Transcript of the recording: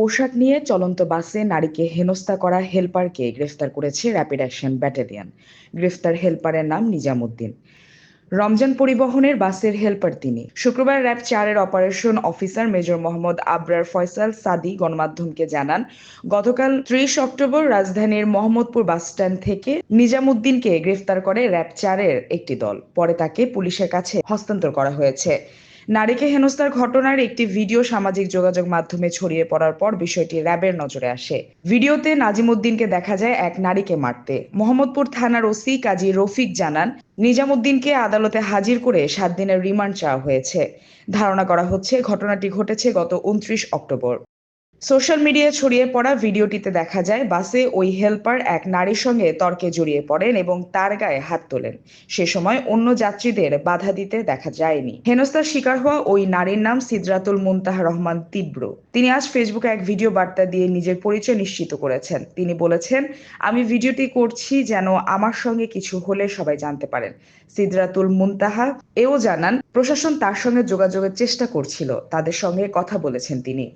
পোশাক নিয়ে চলন্ত বাসে নারীকে হেনস্থা করা হেলপারকে গ্রেফতার করেছে র্যাপিড অ্যাকশন ব্যাটালিয়ন। গ্রেফতার হেলপারের নাম নিজামুদ্দিন। রমজান পরিবহনের বাসের হেলপার তিনি। শুক্রবার র্যাব চারের operation officer major Mohammad Abrar Faisal Sadi গণমাধ্যমকে জানান, গতকাল ত্রিশ অক্টোবর রাজধানীর মোহাম্মদপুর বাসস্ট্যান্ড থেকে নিজামুদ্দিনকে গ্রেফতার করে র্যাব চারের একটি দল। পরে তাকে পুলিশের কাছে হস্তান্তর করা হয়েছে। নারীকে হেনস্থার ঘটনার একটি ভিডিও সামাজিক যোগাযোগ মাধ্যমে ছড়িয়ে পড়ার পর বিষয়টি র্যাবের নজরে আসে। ভিডিওতে নাজিমুদ্দিনকে দেখা যায় এক নারীকে মারতে। মোহাম্মদপুর থানার ওসি কাজী রফিক জানান, নিজামুদ্দিনকে আদালতে হাজির করে সাত দিনের রিমান্ড চাওয়া হয়েছে। ধারণা করা হচ্ছে, ঘটনাটি ঘটেছে গত উনত্রিশ অক্টোবর। সোশ্যাল মিডিয়ায় ছড়িয়ে পড়া ভিডিওটিতে দেখা যায়, বাসে ওই হেল্পার এক নারীর সঙ্গে তর্কে জড়িয়ে পড়েন এবং তার গায়ে হাত তোলেন। সে সময় অন্য যাত্রীদের বাধা দিতে দেখা যায়নি। হেনস্থার শিকার হওয়া ওই নারীর নাম সিদরাতুল মুনতাহা রহমান তীব্র। তিনি আজ ফেসবুকে এক ভিডিও বার্তা দিয়ে নিজের পরিচয় নিশ্চিত করেছেন। তিনি বলেছেন, আমি ভিডিওটি করছি যেন আমার সঙ্গে কিছু হলে সবাই জানতে পারেন। সিদরাতুল মুনতাহা এও জানান, প্রশাসন তার সঙ্গে যোগাযোগের চেষ্টা করছিল। তাদের সঙ্গে কথা বলেছেন তিনি।